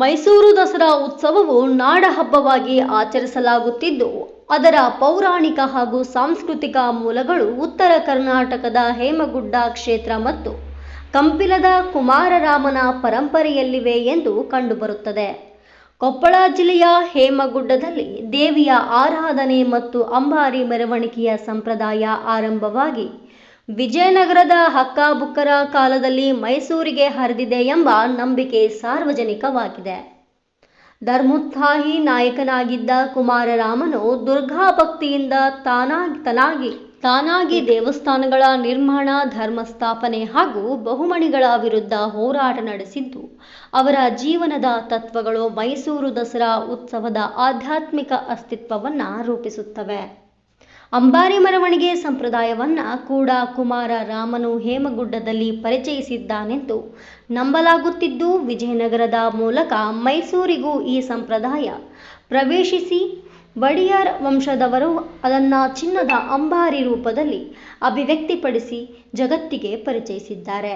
ಮೈಸೂರು ದಸರಾ ಉತ್ಸವವು ನಾಡ ಹಬ್ಬವಾಗಿ ಆಚರಿಸಲಾಗುತ್ತಿದ್ದು, ಅದರ ಪೌರಾಣಿಕ ಹಾಗೂ ಸಾಂಸ್ಕೃತಿಕ ಮೂಲಗಳು ಉತ್ತರ ಕರ್ನಾಟಕದ ಹೇಮಗುಡ್ಡ ಕ್ಷೇತ್ರ ಮತ್ತು ಕಂಪಿಲದ ಕುಮಾರರಾಮನ ಪರಂಪರೆಯಲ್ಲಿವೆ ಎಂದು ಕಂಡುಬರುತ್ತದೆ. ಕೊಪ್ಪಳ ಜಿಲ್ಲೆಯ ಹೇಮಗುಡ್ಡದಲ್ಲಿ ದೇವಿಯ ಆರಾಧನೆ ಮತ್ತು ಅಂಬಾರಿ ಮೆರವಣಿಗೆಯ ಸಂಪ್ರದಾಯ ಆರಂಭವಾಗಿ ವಿಜಯನಗರದ ಹಕ್ಕಾಬುಕ್ಕರ ಕಾಲದಲ್ಲಿ ಮೈಸೂರಿಗೆ ಹರಿದಿದೆ ಎಂಬ ನಂಬಿಕೆ ಸಾರ್ವಜನಿಕವಾಗಿದೆ. ಧರ್ಮೋತ್ಸಾಹಿ ನಾಯಕನಾಗಿದ್ದ ಕುಮಾರರಾಮನು ದುರ್ಗಾ ಭಕ್ತಿಯಿಂದ ತಾನಾಗಿ ತನಾಗಿ, ತಾನಾಗಿ ದೇವಸ್ಥಾನಗಳ ನಿರ್ಮಾಣ, ಧರ್ಮ ಸ್ಥಾಪನೆ ಹಾಗೂ ಬಹುಮಣಿಗಳ ವಿರುದ್ಧ ಹೋರಾಟ ನಡೆಸಿದ್ದು, ಅವರ ಜೀವನದ ತತ್ವಗಳು ಮೈಸೂರು ದಸರಾ ಉತ್ಸವದ ಆಧ್ಯಾತ್ಮಿಕ ಅಸ್ತಿತ್ವವನ್ನು ರೂಪಿಸುತ್ತವೆ. ಅಂಬಾರಿ ಮೆರವಣಿಗೆ ಸಂಪ್ರದಾಯವನ್ನ ಕೂಡ ಕುಮಾರ ರಾಮನು ಹೇಮಗುಡ್ಡದಲ್ಲಿ ಪರಿಚಯಿಸಿದ್ದಾನೆಂದು ನಂಬಲಾಗುತ್ತಿದ್ದು, ವಿಜಯನಗರದ ಮೂಲಕ ಮೈಸೂರಿಗೂ ಈ ಸಂಪ್ರದಾಯ ಪ್ರವೇಶಿಸಿ ಬಡಿಯಾರ್ ವಂಶದವರು ಅದನ್ನು ಚಿನ್ನದ ಅಂಬಾರಿ ರೂಪದಲ್ಲಿ ಅಭಿವ್ಯಕ್ತಿಪಡಿಸಿ ಜಗತ್ತಿಗೆ ಪರಿಚಯಿಸಿದ್ದಾರೆ.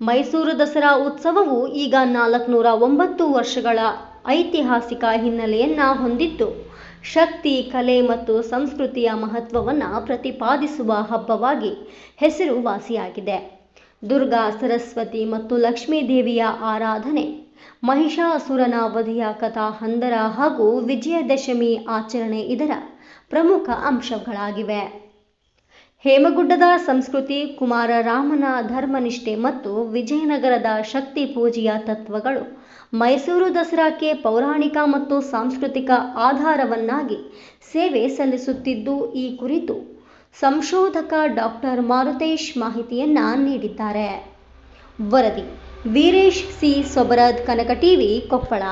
ಮೈಸೂರು ದಸರಾ ಉತ್ಸವವು ಈಗ ನಾಲ್ಕುನೂರ ಒಂಬತ್ತು ವರ್ಷಗಳ ಐತಿಹಾಸಿಕ ಹಿನ್ನೆಲೆಯನ್ನು ಹೊಂದಿದ್ದು ಶಕ್ತಿ, ಕಲೆ ಮತ್ತು ಸಂಸ್ಕೃತಿಯ ಮಹತ್ವವನ್ನು ಪ್ರತಿಪಾದಿಸುವ ಹಬ್ಬವಾಗಿ ಹೆಸರುವಾಸಿಯಾಗಿದೆ. ದುರ್ಗಾ, ಸರಸ್ವತಿ ಮತ್ತು ಲಕ್ಷ್ಮೀ ದೇವಿಯ ಆರಾಧನೆ, ಮಹಿಷಾಸುರನ ವಧಿಯ ಕಥಾ ಹಂದರ ಹಾಗೂ ವಿಜಯದಶಮಿ ಆಚರಣೆ ಇದರ ಪ್ರಮುಖ ಅಂಶಗಳಾಗಿವೆ. ಹೇಮಗುಡ್ಡದ ಸಂಸ್ಕೃತಿ ಕುಮಾರರಾಮನ ಧರ್ಮನಿಷ್ಠೆ ಮತ್ತು ವಿಜಯನಗರದ ಶಕ್ತಿ ಪೂಜೆಯ ತತ್ವಗಳು ಮೈಸೂರು ದಸರಾಕ್ಕೆ ಪೌರಾಣಿಕ ಮತ್ತು ಸಾಂಸ್ಕೃತಿಕ ಆಧಾರವನ್ನಾಗಿ ಸೇವೆ ಸಲ್ಲಿಸುತ್ತಿದ್ದು, ಈ ಕುರಿತು ಸಂಶೋಧಕ ಡಾಕ್ಟರ್ ಮಾರುತೇಶ್ ಮಾಹಿತಿಯನ್ನ ನೀಡಿದ್ದಾರೆ. ವರದಿ, ವೀರೇಶ್ ಸಿ. ಸೊಬರದ್ ಕನಕ ಟಿವಿ, ಕೊಪ್ಪಳ.